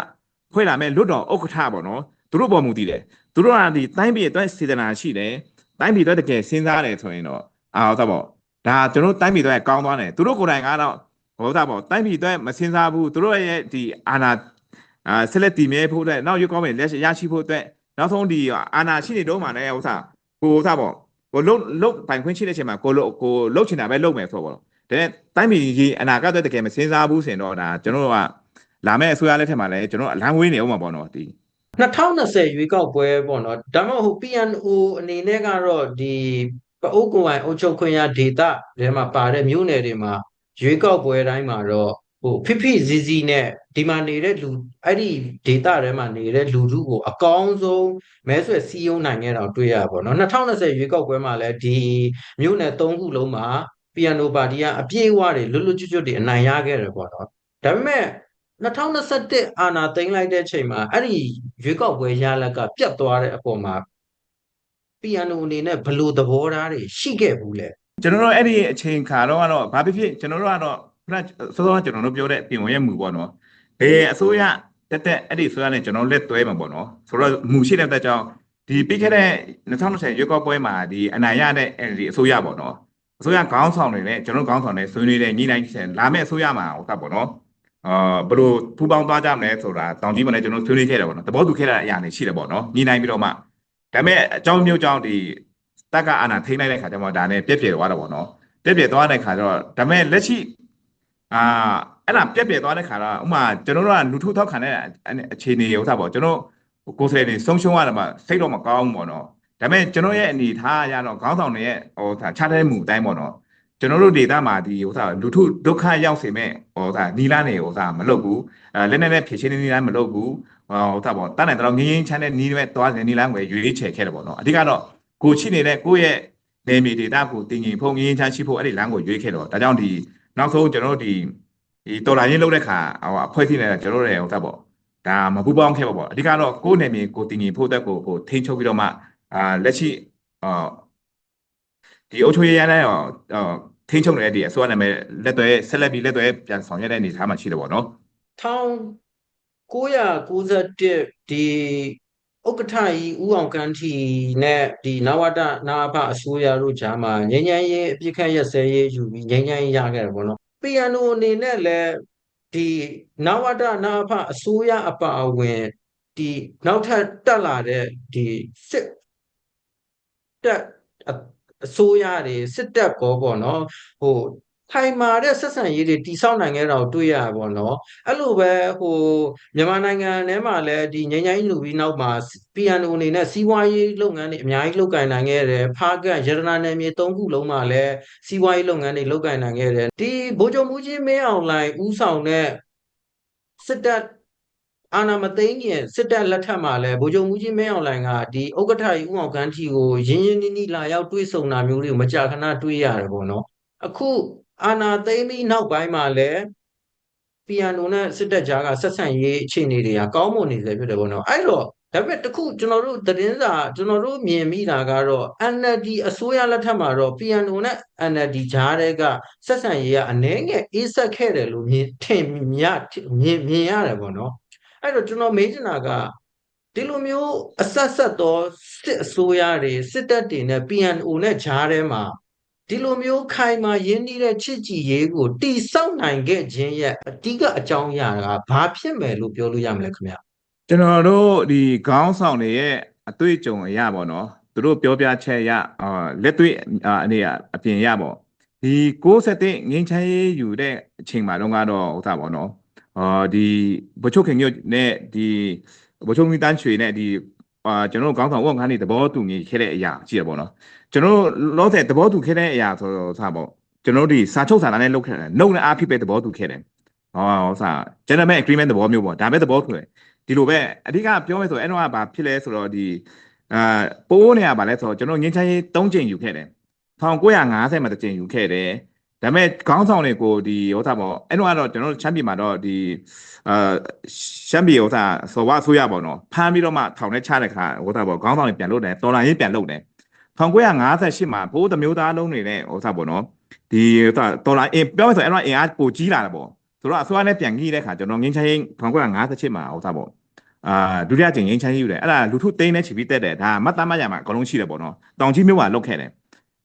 ဖွဲ့လာမဲ့လွတ်တော်ဥက္ကဋ္ဌပေါ့နော်သူတို့ပေါ်မူတည်တယ်သူတို့ကဒီတိုင်းပြည်အတွက်စေတနာရှိတယ်တိုင်းပြည်အတွက်တကယ်စဉ်းစားတယ်ဆိုရင်တော့အာဟုတ်တော့ပေါ့ဒါကျွန်တော်တိုင်းပြည်အတွက်ကောင်းသွားတယ်သူတို့ကိုယ်တိုင်ကတော့ဟုတ်တာပေါ့တိုင်းပြည်အတွက်မစဉ်းစားဘူးသူတို့ရဲ့ဒီအာဏာအာဆက်လက်တည်မြဲဖို့အတွက်နောက်ရွေးကောက်ပွဲလက်ရရှိဖို့အတွက်နောက်ဆုံးဒီအာဏာရှိနေတော့မှလည်းဥစ္စာကိုဥစ္စာပေါ့ ကိုလုတ်လုတ်ပိုင်ခွင့်ရှိတဲ့အချိန်မှာကိုလုတ်ကိုလုတ်ချင်တာပဲလုတ်မယ်ဆိုပေါ့ဒါနဲ့တိုင်းပြည်ကြီးအနာဂတ်အတွက်တကယ်မစဉ်းစားဘူးဆိုရင်တော့ဒါကျွန်တော်တို့ကလာမယ့်အစိုးရလက်ထက်မှာလည်းကျွန်တော်အလံဝေးနေအောင်မှာပေါ့နော်ဒီ2020ရွေးကောက်ပွဲပေါ့နော်ဒါမှမဟုတ် PNO အနေနဲ့ကတော့ဒီပအိုးကိုယ်ပိုင်အုပ်ချုပ်ခွင့်ရဒေတာတွေမှာပါတဲ့မြို့နယ်တွေမှာရွေးကောက်ပွဲတိုင်းမှာတော့ ဟိုဖိဖိဇီဇီနဲ့ဒီမှာနေတဲ့လူအဲ့ဒီဒေတာထဲမှာနေတဲ့လူထုကိုအကောင်းဆုံးမဲဆွယ်စီးယုံနိုင်ခဲ့တော့တွေ့ရပါတော့2020ရွေးကောက်ပွဲမှာလည်းဒီမြို့နယ်၃ခုလုံးမှာ PNO ပါတီကအပြည့်အဝတွေလွတ်လွတ်ကျွတ်ကျွတ်တွေအနိုင်ရခဲ့တယ်ပေါ့နော်ဒါပေမဲ့2021အာဏာသိမ်းလိုက်တဲ့ချိန်မှာအဲ့ဒီရွေးကောက်ပွဲရလက်ကပြတ်သွားတဲ့အပေါ်မှာ PNO အနေနဲ့ဘယ်လိုသဘောထားတွေရှိခဲ့ဘူးလဲကျွန်တော်တို့အဲ့ဒီအချိန်ခါတော့ကတော့ဘာဖြစ်ဖြစ်ကျွန်တော်တို့ကတော့ ခုနစောစောကျွန်တော်တို့ပြောတဲ့ပြင်ဝင်ရဲ့မူပေါ့နော်ဘယ်အစိုးရတက်တက်အဲ့ဒီအစိုးရနဲ့ကျွန်တော်လက်တွဲမှာပေါ့နော်ဆိုတော့မူရှိတဲ့အတွက်ကြောင့်ဒီပြီးခဲ့တဲ့2020ရွေးကောက်ပွဲမှာဒီအနိုင်ရတဲ့ဒီအစိုးရပေါ့နော်အစိုးရခေါင်းဆောင်တွေနဲ့ကျွန်တော်ခေါင်းဆောင်တွေဆွေးနွေးတဲ့ညီနိုင်လာမယ့်အစိုးရမှာဟုတ်တာပေါ့နော်အာဘယ်လိုထူပေါင်းသွားကြမလဲဆိုတာတောင်ကြီးမနဲ့ကျွန်တော်ဆွေးနွေးခဲ့တယ်ပေါ့နော်သဘောတူခဲ့တဲ့အရာတွေရှိတယ်ပေါ့နော်ညီနိုင်ပြီးတော့မှဒါပေမဲ့အကြောင်းမျိုးကြောင့်ဒီတက်ကအာဏာထိန်းလိုက်တဲ့ခါကျမှဒါနဲ့ပြက်ပြယ်သွားတော့ပေါ့နော်ပြက်ပြယ်သွားတဲ့ခါကျတော့ဒါပေမဲ့လက်ရှိ အာအဲ့ဒါပြက်ပြယ်သွားတဲ့ခါတော့ဥမာကျွန်တော်တို့ကလူထုထောက်ခံတဲ့အခြေအနေဥစ္စာပေါ့ကျွန်တော်ကိုယ်စားလှယ်တွေဆုံးရှုံးရတာမှစိတ်တော့မကောင်းဘူးပေါ့နော်ဒါပေမဲ့ကျွန်တော်ရဲ့အနေထားအရတော့ခေါင်းဆောင်တွေရဲ့ဟိုခြားတဲ့မှုအတိုင်းပေါ့နော်ကျွန်တော်တို့ဒေသမှာဒီဥစ္စာလူထုဒုက္ခရောက်စေမဲ့ဟိုဥစ္စာနီလာနေဥစ္စာမလုပ်ဘူးအဲလက်နဲ့နဲ့ဖြည့်ရှင်းနေနီလာမလုပ်ဘူးဟိုဥစ္စာပေါ့တတ်နိုင်တော့ငင်းငင်းချမ်းတဲ့နီးမဲ့သွားနေနီလာငွေရွေးချယ်ခဲ့တယ်ပေါ့နော်အဓိကတော့ကိုရှိနေတဲ့ကိုယ့်ရဲ့နေမီဒေတာကိုတင်ငင်ဖုံငင်းချမ်းရှိဖို့အဲ့ဒီလမ်းကိုရွေးခဲ့တော့ဒါကြောင့်ဒီ နောက်ဆုံးကျွန်တော်တို့ဒီဒီတော်လာရင်းလုပ်တဲ့ခါဟိုအဖွဲ့အစည်းနဲ့ကျွန်တော်တို့ရဲ့ဥစ္စာပေါ့ဒါမပူပေါင်းခဲ့ပါပေါ့အဓိကတော့ကိုယ့်နေမီကိုတင်ငင်ဖို့အတွက်ကိုကိုထိန်းချုပ်ပြီးတော့မှအာလက်ရှိအာဒီအုပ်ချုပ်ရေးရတဲ့အာထိန်းချုပ်နေတဲ့ဒီအစိုးရနာမည်လက်သွဲဆက်လက်ပြီးလက်သွဲပြန်ဆောင်ရွက်တဲ့အနေအထားမှာရှိတယ်ပေါ့နော်1991ဒီ ဥက္ကဋ္ဌကြီးဦးအောင်ကန်းထီနဲ့ဒီနဝတနာဖအစိုးရတို့ဂျာမှာငញ្ញမ်းရေးအပြစ်ခတ်ရက်စဲရေးယူပြီးငញ្ញမ်းရေးရခဲ့တယ်ပေါ့နော် PNO အနေနဲ့လည်းဒီနဝတနာဖအစိုးရအပါအဝင်ဒီနောက်ထပ်တက်လာတဲ့ဒီစစ်တက်အစိုးရတွေစစ်တပ်ကောပေါ့နော်ဟို ထိုင်မာတဲ့ဆက်ဆံရေးတွေတိဆောက်နိုင်ခဲ့တာကိုတွေ့ရပါဘောနော်အဲ့လိုပဲဟိုမြန်မာနိုင်ငံထဲမှာလည်းဒီငញ្ញိုင်းလူပြီးနောက်မှာ PNO အနေနဲ့စီးပွားရေးလုပ်ငန်းတွေအများကြီးလုပ်ကိုင်နိုင်ခဲ့တယ်ဖားကန့်ရတနာနယ်မြေ၃ခုလုံးမှာလည်းစီးပွားရေးလုပ်ငန်းတွေလုပ်ကိုင်နိုင်ခဲ့တယ်ဒီဗိုလ်ချုပ်မူကြီးမင်းအောင်လှိုင်ဦးဆောင်တဲ့စစ်တပ်အာဏာမသိမ်းခင်စစ်တပ်လက်ထက်မှာလဲဗိုလ်ချုပ်မူကြီးမင်းအောင်လှိုင်ကဒီဥက္ကဋ္ဌကြီးဦးအောင်ကန်းထီကိုရင်းရင်းနှီးနှီးလာရောက်တွေ့ဆုံတာမျိုးတွေကိုမကြာခဏတွေ့ရတယ်ပေါ့နော် အခုအာဏာသိမ်းပြီးနောက်ပိုင်းမှာလဲ PNO နဲ့စစ်တပ်ကြားကဆက်ဆံရေးအခြေအနေတွေကကောင်းမွန်နေစေဖြစ်တယ်ပေါ့နော်အဲ့တော့ဒါပေမဲ့တခုကျွန်တော်တို့သတင်းစာကျွန်တော်တို့မြင်မိတာကတော့ NLD အစိုးရလက်ထက်မှာတော့ PNO နဲ့ NLD ကြားတဲ့ကဆက်ဆံရေးကအနည်းငယ်အေးဆက်ခဲ့တယ်လို့မြင်ထင်မြမြင်မြင်ရတယ်ပေါ့နော်အဲ့တော့ကျွန်တော်မေးချင်တာကဒီလိုမျိုးအဆက်ဆက်သောစစ်အစိုးရတွေစစ်တပ်တွေနဲ့ PNO နဲ့ဂျားထဲမှာ ဒီလိုမျိုးခိုင်မာရင်းနှီးတဲ့ချစ်ကြည်ရေးကိုတိဆောက်နိုင်ခဲ့ခြင်းရဲ့အဓိကအကြောင်းအရာကဘာဖြစ်မယ်လို့ပြောလို့ရမလဲခင်ဗျကျွန်တော်တို့ဒီခေါင်းဆောင်တွေရဲ့အတွေ့အကြုံအရပေါ့နော်သူတို့ပြောပြချက်ရအာလက်တွေ့အနေအပြင်ရပေါ့ဒီ67ငင်းချမ်းရေးယူတဲ့အချိန်မှာတော့ကတော့ဥစ္စာပေါ့နော်အာဒီဘချိုခင်ညွတ်နဲ့ဒီဘချိုမီတန်းချွေနဲ့ဒီ အာကျွန်တော်တို့ခေါင်းဆောင်ဝက်ငါးနေသဘောတူညီခဲ့တဲ့အရာရှိရပေါ့နော်ကျွန်တော်တို့လောဆယ်သဘောတူခဲ့တဲ့အရာဆိုတော့ဥစ္စာပေါ့ကျွန်တော်တို့ဒီစာချုပ်စာတမ်းနဲ့လုပ်ခဲ့တယ်နှုတ်နဲ့အားဖြစ်ပဲသဘောတူခဲ့တယ်ဟောဥစ္စာ gentleman agreement သဘောမျိုးပေါ့ဒါပဲသဘောတူတယ်ဒီလိုပဲအဓိကပြောမယ်ဆိုအဲ့တော့ကဘာဖြစ်လဲဆိုတော့ဒီအာပိုးနေရပါလဲဆိုတော့ကျွန်တော်ငင်းချမ်းရေး၃ချိန်ယူခဲ့တယ်1950မှာတစ်ချိန်ယူခဲ့တယ် ဒါပေမဲ့ခေါင်းဆောင်တွေကိုဒီဥစ္စာပေါ့အဲ့တော့ကတော့ကျွန်တော်ချမ်းပြည်မှာတော့ဒီအာရှမ်းပြည်ဥစ္စာစော်ဝါဆိုရပေါ့နော်ဖမ်းပြီးတော့မှထောင်ထဲချတဲ့ခါဥစ္စာပေါ့ခေါင်းဆောင်တွေပြန်လုပ်တယ်တော်လာရေးပြန်လုပ်တယ်1958မှာဘိုးသမမျိုးသားလုံးတွေနဲ့ဥစ္စာပေါ့နော်ဒီဥစ္စာတော်လာအင်ပြောမယ်ဆိုအဲ့တော့အင်အားပိုကြီးလာတယ်ပေါ့ဆိုတော့အစိုးရနဲ့ပြန်ကြီးတဲ့ခါကျွန်တော်ငင်းချမ်းရေး1958မှာဥစ္စာပေါ့အာဒုတိယကျင်ငင်းချမ်းရေးယူတယ်အဲ့ဒါလူထုတိန်းနဲ့ချီပြီးတက်တယ်ဒါမတ်တမရမှာအကုန်လုံးရှိတယ်ပေါ့နော်တောင်ကြီးမြို့မှာလုတ်ခဲ့တယ်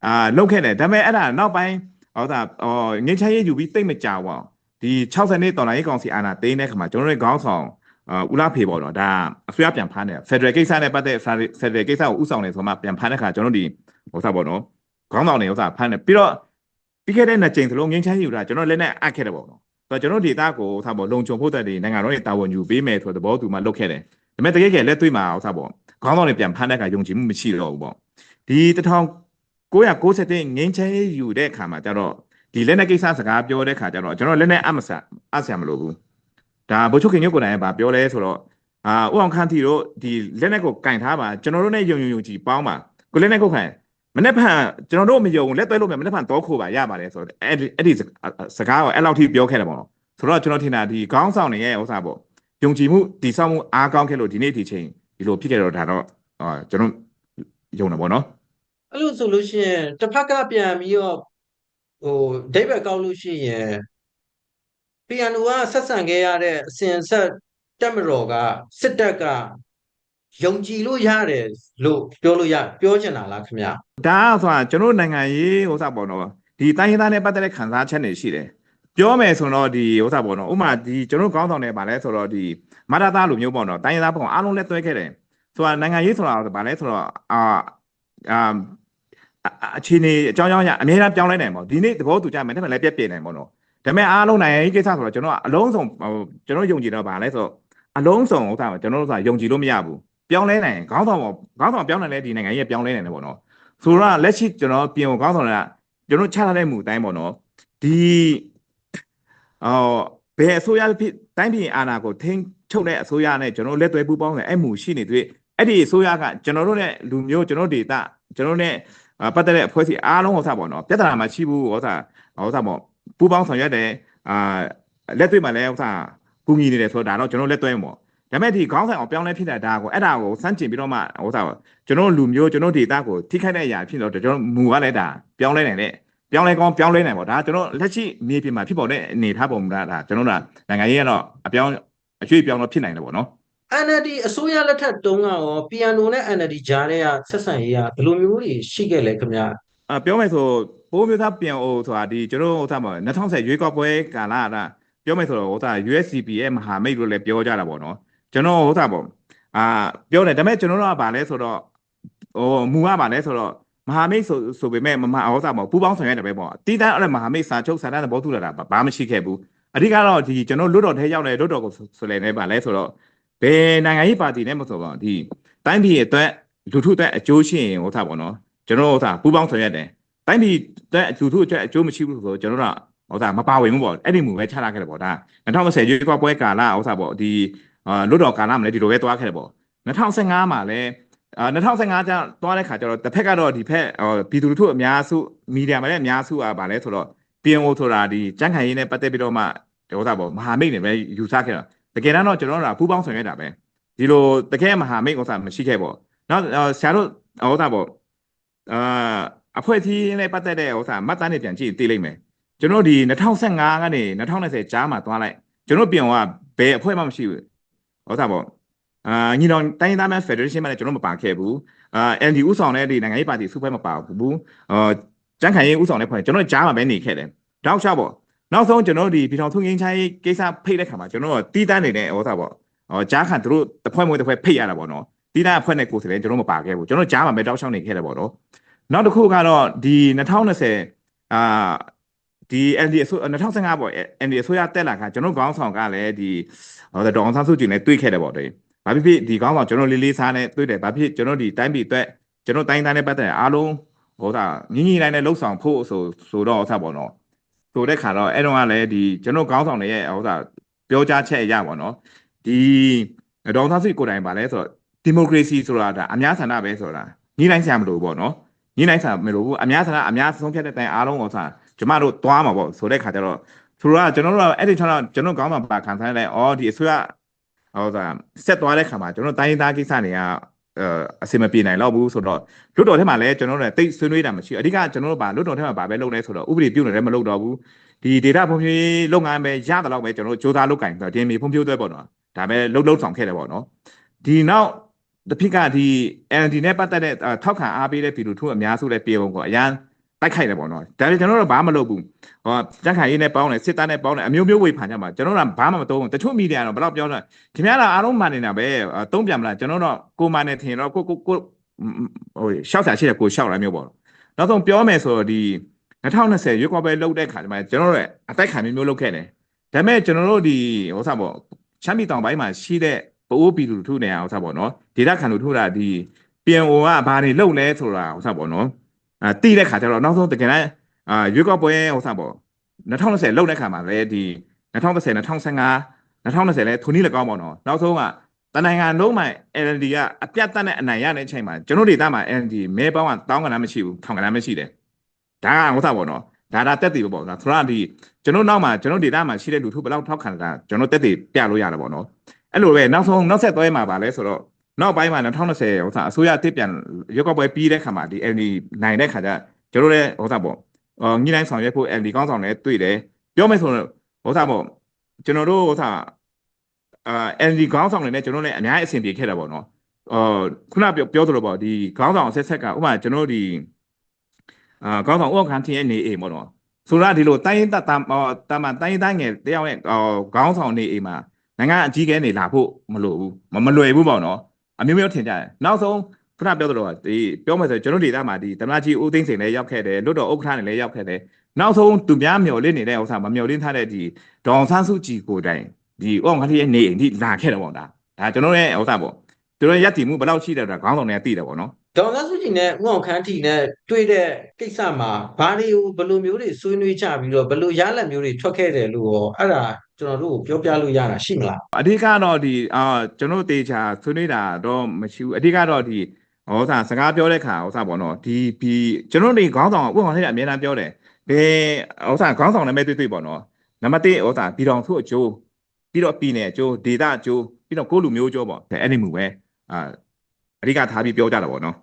အာလုတ်ခဲ့တယ်ဒါပေမဲ့အဲ့ဒါနောက်ပိုင်း ဟောတာဟောငင်းချမ်းရေးယူပြီးတိတ်မကြောက်ပါဒီ60နှစ်တော်လိုင်းရေးကောင်စီအာဏာသိမ်းတဲ့ခါမှာကျွန်တော်တို့ခေါင်းဆောင်အာဦးလာဖေပေါ့နော်ဒါအစိုးရပြန်ဖမ်းတယ်ဖက်ဒရယ်ကိစ္စနဲ့ပတ်သက်ဖက်ဒရယ်ကိစ္စကိုဥဆောင်နေဆိုမှပြန်ဖမ်းတဲ့ခါကျွန်တော်တို့ဒီဟောတာပေါ့နော်ခေါင်းဆောင်တွေဟောတာဖမ်းတယ်ပြီးတော့ပြီးခဲ့တဲ့နှစ်ကြိမ်သလုံးငင်းချမ်းရေးယူတာကျွန်တော်လည်းနဲ့အပ်ခဲ့တယ်ပေါ့နော်ဆိုတော့ကျွန်တော်ဒေတာကိုထားပေါ့လုံခြုံဖို့တဲ့နိုင်ငံတော်ရဲ့တာဝန်ယူပေးမယ်ဆိုတဲ့သဘောတူမှလုပ်ခဲ့တယ်ဒါပေမဲ့တကယ်ကလက်တွေ့မှာထားပေါ့ခေါင်းဆောင်တွေပြန်ဖမ်းတဲ့အခါယုံကြည်မှုမရှိတော့ဘူးပေါ့ဒီ 1997ငင်းချမ်းရေးယူတဲ့အခါမှာကျတော့ဒီလက်နက်ကိစ္စစကားပြောတဲ့အခါကျတော့ကျွန်တော်လက်နက်အမဆအဆရာမလို့ဘူးဒါဘိုးချုပ်ခင်ညုတ်ကိုယ်တိုင်ကပြောလဲဆိုတော့အာဥအောင်ခန့်တီတို့ဒီလက်နက်ကိုကင်ထားပါကျွန်တော်တို့နဲ့ယုံယုံယုံကြည်ပေါင်းပါကိုလက်နက်ကိုခိုင်မနေ့ဖန်ကျွန်တော်တို့မယုံလက်သွဲလို့မယ်မနေ့ဖန်တော့ခိုးပါရပါတယ်ဆိုတော့အဲ့ဒီအဲ့ဒီစကားကိုအဲ့လောက်ထိပြောခဲ့တယ်ပေါ့နော်ဆိုတော့ကျွန်တော်ထင်တာဒီခေါင်းဆောင်တွေရဲ့ဥစ္စာပေါ့ယုံကြည်မှုတည်ဆောက်မှုအားကောင်းခဲ့လို့ဒီနေ့ဒီချိန်ဒီလိုဖြစ်ခဲ့တော့ဒါတော့အာကျွန်တော်ယုံတယ်ပေါ့နော် အဲ့လိုဆိုလို့ရှိရင်တစ်ဖက်ကပြန်ပြီးတော့ဟိုဒိဗက်ကောက်လို့ရှိရင် PNO ကဆက်ဆံခဲ့ရတဲ့အစဉ်အဆက်တက်မတော်ကစစ်တပ်ကယုံကြည်လို့ရတယ်လို့ပြောလို့ရပြောချင်တာလားခင်ဗျာဒါကဆိုတာကျွန်တော်တို့နိုင်ငံရေးဥစ္စာပေါ့နော်ဒီတိုင်းရင်းသားနဲ့ပတ်သက်တဲ့ခံစားချက်တွေရှိတယ်ပြောမယ်ဆိုတော့ဒီဥစ္စာပေါ့နော်ဥပမာဒီကျွန်တော်တို့ခေါင်းဆောင်တွေဗာလဲဆိုတော့ဒီမရသားလိုမျိုးပေါ့နော်တိုင်းရင်းသားပေါ့အားလုံးလက်သွဲခဲ့တယ်ဆိုတာနိုင်ငံရေးဆိုတာဗာလဲဆိုတော့အာအာ အခြေအနေအကြောင်းအကြောင်းအရအများအားပြောင်းလဲနိုင်ပေါ့ဒီနေ့သဘောတူကြမယ်ဒါပေမဲ့လည်းပြက်ပြနိုင်ပေါ့နော်ဒါပေမဲ့အားလုံးနိုင်ငံရေးကိစ္စဆိုတော့ကျွန်တော်ကအလုံးစုံဟိုကျွန်တော်ယုံကြည်တော့ဗာလဲဆိုတော့အလုံးစုံဥစ္စာကျွန်တော်တို့ဆိုတာယုံကြည်လို့မရဘူးပြောင်းလဲနိုင်ခေါင်းဆောင်ပေါ့ခေါင်းဆောင်ပြောင်းနိုင်လဲဒီနိုင်ငံရေးပြောင်းလဲနိုင်တယ်ပေါ့နော်ဆိုတော့လက်ရှိကျွန်တော်ပြင်ကိုကောင်းဆောင်တာကျွန်တော်ချထားတဲ့မူအတိုင်းပေါ့နော်ဒီအော်ဘယ်အစိုးရဖြစ်တိုင်းပြည်အာဏာကိုထိန်းချုပ်တဲ့အစိုးရနဲ့ကျွန်တော်လက်သွဲပူးပေါင်းတဲ့အဲ့မူရှိနေတွေ့အဲ့ဒီအစိုးရကကျွန်တော်တို့နဲ့လူမျိုးကျွန်တော်ဒေတာကျွန်တော်နဲ့ ပတ်သက်တဲ့အဖွဲ့အစည်းအားလုံးဟောစားပေါ့နော်ပြဿနာမရှိဘူးဟောစားဟောစားပေါ့ပူးပေါင်းဆောင်ရွက်တဲ့အာလက်တွေ့မှာလည်းဟောစားကူညီနေတယ်ဆိုတော့ဒါတော့ကျွန်တော်လက်သွဲပေါ့ဒါပေမဲ့ဒီခေါင်းဆောင်အောင်ပြောင်းလဲဖြစ်တဲ့ဒါကိုအဲ့ဒါကိုစမ်းကျင်ပြီးတော့မှဟောစားကျွန်တော်လူမျိုးကျွန်တော်ဒေတာကိုထိခိုက်တဲ့အရာဖြစ်တော့ကျွန်တော်မူကလည်းဒါပြောင်းလဲနိုင်တဲ့ပြောင်းလဲကောင်းပြောင်းလဲနိုင်ပေါ့ဒါကျွန်တော်လက်ရှိမြေပြင်မှာဖြစ်ပေါ်တဲ့အနေထားပုံကဒါကျွန်တော်တို့နိုင်ငံရေးကတော့အပြောင်းအရွှေ့ပြောင်းတော့ဖြစ်နိုင်တယ်ပေါ့နော် NLD အစိုးရလက်ထက်တုန်းကရော PNO နဲ့ NLD ကြားထဲကဆက်ဆံရေးကဘယ်လိုမျိုးတွေရှိခဲ့လဲခင်ဗျာအပြောမယ်ဆိုပိုးမျိုးသားပြန်အိုဆိုတာဒီကျွန်တော်ဥစ္စာမှာ2010ရွေးကောက်ပွဲကာလကပြောမယ်ဆိုတော့ဥစ္စာ USCP ရဲ့မဟာမိတ်လို့လည်းပြောကြတာပေါ့နော်ကျွန်တော်ဥစ္စာပေါ့အာပြောတယ်ဒါပေမဲ့ကျွန်တော်တို့ကဗာလဲဆိုတော့ဟိုမူကဗာလဲဆိုတော့မဟာမိတ်ဆိုဆိုပေမဲ့မမဩဇာပေါ့ပူပေါင်းဆောင်ရတယ်ပဲပေါ့တီးတန်းအဲ့မဟာမိတ်စာချုပ်စာတမ်းသဘောတူလာတာဘာမှမရှိခဲ့ဘူးအဓိကတော့ဒီကျွန်တော်လွတ်တော်ထဲရောက်တယ်လွတ်တော်ကိုဆိုလဲနေပါလဲဆိုတော့ ဘယ်နိုင်ငံရေးပါတီနဲ့မဆိုပါဒီတိုင်းပြည်အတွက်လူထုအတွက်အကျိုးရှိရင်ဟောတာပေါ့နော်ကျွန်တော်ဟောတာပူပေါင်းဆောင်ရတယ်တိုင်းပြည်အတွက်လူထုအတွက်အကျိုးမရှိဘူးဆိုတော့ကျွန်တော်တို့ဟောတာမပါဝင်ဘူးပေါ့အဲ့ဒီမူပဲချလာခဲ့တယ်ပေါ့ဒါ2010ရွေးကောက်ပွဲကာလဟောတာပေါ့ဒီအာလွတ်တော်ကာလမှာလည်းဒီလိုပဲတွားခဲ့တယ်ပေါ့2015မှာလည်းအာ2015ကျတွားတဲ့ခါကျတော့တစ်ဖက်ကတော့ဒီဖက်ဟောပြည်သူလူထုအများစုမီဒီယာမှာလည်းအများစုอ่ะဗာလဲဆိုတော့ PNO ဆိုတာဒီကြန့်ခိုင်ရေးနဲ့ပတ်သက်ပြီးတော့မှဟောတာပေါ့မဟာမိတ်တွေပဲယူဆခဲ့တာ တကယ်တမ်းတော့ကျွန်တော်တို့ကပူးပေါင်းဆောင်ရွက်တာပဲဒီလိုတကယ်မဟာမိတ်ဥစ္စာမရှိခဲ့ပေါ့နောက်ဆရာတို့ဟောတာပေါ့အာအဖွဲ့အစည်းနဲ့ပတ်သက်တဲ့ဥစ္စာမှတ်သားနေပြန်ကြည့်သိလိမ့်မယ်ကျွန်တော်ဒီ2015ကနေ2020ကြားမှာတွားလိုက်ကျွန်တော်ပြန်ကဘယ်အဖွဲ့မှမရှိဘူးဟောတာပေါ့အာညီတော်တိုင်းသားများဖက်ဒရေးရှင်းမှာလည်းကျွန်တော်မပါခဲ့ဘူးအာ ND ဥဆောင်တဲ့ဒီနိုင်ငံရေးပါတီစုဖွဲ့မပါဘူးအာကြန့်ခိုင်ရေးဥဆောင်တဲ့ဖွဲ့ကျွန်တော်ကြားမှာပဲနေခဲ့တယ်တောက်ချပေါ့ နောက်ဆုံးကျွန်တော်ဒီပြည်ထောင်စုငင်းချိုင်းကိစ္စဖိတ်တဲ့ခါမှာကျွန်တော်တီးတန်းနေတဲ့ဟောတာပေါ့ဟောကြားခံသူတို့တစ်ဖွဲ့မွေးတစ်ဖွဲ့ဖိတ်ရတာပေါ့နော်တီးတန်းအဖွဲ့နဲ့ကိုယ်စလဲကျွန်တော်မပါခဲ့ဘူးကျွန်တော်ကြားမှာပဲတောက်ချောင်းနေခဲ့တယ်ပေါ့နော်နောက်တစ်ခုကတော့ဒီ2020အာဒီ ND အစိုး2015ပေါ့ ND အစိုးရတက်လာခါကျွန်တော်ခေါင်းဆောင်ကလည်းဒီဟောဒေါအောင်ဆန်းစုကြည်နဲ့တွေ့ခဲ့တယ်ပေါ့တဲ့ဘာဖြစ်ဖြစ်ဒီခေါင်းဆောင်ကျွန်တော်လေးလေးစားနဲ့တွေ့တယ်ဘာဖြစ်ကျွန်တော်ဒီတိုင်းပြည်အတွက်ကျွန်တော်တိုင်းသားနဲ့ပတ်သက်အားလုံးဟောတာညီညီတိုင်းနဲ့လှုပ်ဆောင်ဖို့ဆိုဆိုတော့ဆက်ပေါ့နော် ဆိုတဲ့ခါတော့အဲ့တော့ကလည်းဒီကျွန်တော်ခေါင်းဆောင်တွေရဲ့ဟောတာပြောကြားချက်အရပေါ့နော်ဒီဒေါအောင်ဆန်းစုကြည်ကိုယ်တိုင်ပါလဲဆိုတော့ဒီမိုကရေစီဆိုတာဒါအများဆန္ဒပဲဆိုတာညီတိုင်းဆရာမလို့ပေါ့နော်ညီတိုင်းဆရာမလို့ဘူးအများဆန္ဒအများဆုံးဖြတ်တဲ့တိုင်အားလုံးကိုဆိုတာကျမတို့သွားမှာပေါ့ဆိုတဲ့ခါကျတော့သူတို့ကကျွန်တော်တို့ကအဲ့ဒီကျွန်တော်ကျွန်တော်ကောင်းမှာပါခံစားလိုက်အော်ဒီအစိုးရဟောတာဆက်သွားတဲ့ခါမှာကျွန်တော်တိုင်းသားကိစ္စတွေက အဲအစင်မပြေနိုင်တော့ဘူးဆိုတော့လွတ်တော်ထဲမှာလည်းကျွန်တော်တို့တိတ်ဆွေးနွေးတာမရှိဘူးအဓိကကျွန်တော်တို့ပါလွတ်တော်ထဲမှာပါပဲလုပ်နေဆိုတော့ဥပဒေပြုနေတယ်မလုပ်တော့ဘူးဒီ data ဖွံ့ဖြိုးရေးလုပ်ငန်းပဲရတဲ့လောက်ပဲကျွန်တော်တို့စ조사လုပ်ကင်ဆိုတော့ DMA ဖွံ့ဖြိုးသွဲပေါ့နော်ဒါပဲလှုပ်လှုပ်ဆောင်ခဲ့တယ်ပေါ့နော်ဒီနောက်တစ်ဖြစ်ကဒီ ND နဲ့ပတ်သက်တဲ့ထောက်ခံအားပေးတဲ့ပြည်သူထုအများစုလည်းပြေပုံကိုအရန် တိုက်ခိုက်တယ်ပေါ့နော်ဒါပေမဲ့ကျွန်တော်တို့ဘာမှမလုပ်ဘူးဟောကြက်ခိုင်ရေးနဲ့ပေါင်းတယ်စစ်သားနဲ့ပေါင်းတယ်အမျိုးမျိုးဝေဖန်ကြမှာကျွန်တော်တို့ကဘာမှမသုံးဘူးတချို့မီဒီယာတော့ဘယ်တော့ပြောလဲခင်ဗျားတို့အားလုံးမှန်နေတာပဲသုံးပြန်မလားကျွန်တော်တို့ကိုမှန်နေထင်တော့ကိုကိုကိုဟိုရှောက်တာရှိတယ်ကိုရှောက်လာမျိုးပေါ့နောက်ဆုံးပြောမယ်ဆိုတော့ဒီ2020ရွေးကောက်ပွဲလုပ်တဲ့ခါကျမှကျွန်တော်တို့အတိုက်ခံမျိုးမျိုးလုပ်ခဲ့တယ်ဒါပေမဲ့ကျွန်တော်တို့ဒီဟိုစားပေါ့ချမ်းပြည်တောင်ပိုင်းမှာရှိတဲ့ပိုးပြည်သူထုနေအောင်စားပေါ့နော်ဒေတာခံလူထုတာဒီ PNO ကဘာတွေလုပ်လဲဆိုတာဟိုစားပေါ့နော် အာတိတဲ့ခါကျတော့နောက်ဆုံးတကယ်တမ်းအာရွေးကောက်ပွဲဟိုစားပေါ့2020လုပ်တဲ့ခါမှာလည်းဒီ2010 2015 2020လဲထုံနည်းလည်းကောင်းပေါ့နော်နောက်ဆုံးကတနိုင်ငံလုံးမှာ LND ကအပြတ်တက်နဲ့အနိုင်ရတဲ့အချိန်မှာကျွန်တော်ဒေတာမှာ LND မဲပေါင်းကတောင်းကဏ္ဍမရှိဘူးထောင်ကဏ္ဍမရှိတယ်ဒါကဟိုစားပေါ့နော်ဒါဒါတက်တည်ပေါ့နော်ဆိုတော့ဒီကျွန်တော်နောက်မှာကျွန်တော်ဒေတာမှာရှိတဲ့လူထုဘယ်လောက်ထောက်ခံတာကျွန်တော်တက်တည်ပြလို့ရတယ်ပေါ့နော်အဲ့လိုပဲနောက်ဆုံးနောက်ဆက်တွဲမှာပါလဲဆိုတော့ နောက်ပိုင်းမှာ2020ဟိုစားအစိုးရတစ်ပြန်ရွက်ကောက်ပွဲပြီးတဲ့ခါမှာဒီ LD နိုင်တဲ့ခါကျကျွန်တော်လည်းဟိုစားပေါ့အော်ညှိနှိုင်းဆောင်ရွက်ဖို့ LD ကောင်းဆောင်လည်းတွေ့တယ်ပြောမယ်ဆိုတော့ဟိုစားပေါ့ကျွန်တော်တို့ဟိုသာအာ ND ခေါင်းဆောင်တွေနဲ့ကျွန်တော်လည်းအများကြီးအဆင်ပြေခဲ့တာပေါ့နော်အော်ခုနပြောပြောသလိုပေါ့ဒီခေါင်းဆောင်အဆက်ဆက်ကဥပမာကျွန်တော်တို့ဒီအာခေါင်းဆောင်ဥက္ကဋ္ဌထင်းရဲ့နေအိမ်ပေါ့နော်ဆိုတော့ဒီလိုတိုင်းရင်းတပ်တာတာမန်တိုင်းရင်းတိုင်းငယ်တယောက်ရဲ့ခေါင်းဆောင်နေအိမ်မှာနိုင်ငံအကြီးအကဲနေလာဖို့မလိုဘူးမမလွယ်ဘူးပေါ့နော် အမျိုးမျိုးထင်ကြတယ်နောက်ဆုံးခုနပြောသလိုဒီပြောမယ်ဆိုကျွန်တော်ဒေသမှာဒီတမနာကြီးဦးသိန်းစိန်လည်းရောက်ခဲ့တယ်လွတ်တော်ဥက္ကဋ္ဌနဲ့လည်းရောက်ခဲ့တယ်နောက်ဆုံးသူများမျော်လင့်နေတဲ့ဥစ္စာမမျှော်လင့်ထားတဲ့ဒီဒေါအောင်ဆန်းစုကြည်ကိုတိုင်ဒီဩငါတိရဲ့နေအိမ်ဒီလာခဲ့တယ်ပေါ့ဒါဒါကျွန်တော်ရဲ့ဥစ္စာပေါ့သူတို့ရက်တည်မှုဘယ်လောက်ရှိတယ်ဆိုတာခေါင်းဆောင်တွေကသိတယ်ပေါ့နော်ဒေါ်လာစုကြည်နဲ့ဥအောင်ခန်းထီနဲ့တွေ့တဲ့ကိစ္စမှာဘာတွေကိုဘယ်လိုမျိုးတွေဆွေးနွေးကြပြီးတော့ဘယ်လိုရလဒ်မျိုးတွေထွက်ခဲ့တယ်လို့ရောအဲ့ဒါ ကျွန်တော်တို့ကိုပြောပြလို့ရတာရှိမလားအဓိကတော့ဒီအာကျွန်တော်တေချာဆွေးနွေးတာတော့မရှိဘူးအဓိကတော့ဒီဟောစာစကားပြောတဲ့ခါဟောစာပေါ့နော်ဒီဒီကျွန်တော်တို့ခေါင်းဆောင်ဥပမာလေးအများအားပြောတယ်ဘယ်ဟောစာခေါင်းဆောင်နာမည်တွေ့တွေ့ပေါ့နော်နံပါတ်1ဟောစာပြည်တော်စုအကျိုးပြီးတော့ပြည်နယ်အကျိုးဒေသအကျိုးပြီးတော့ကိုယ်လူမျိုးအကျိုးပေါ့အဲ့ဒီမှုပဲအာအဓိကထားပြီးပြောကြတာပေါ့နော်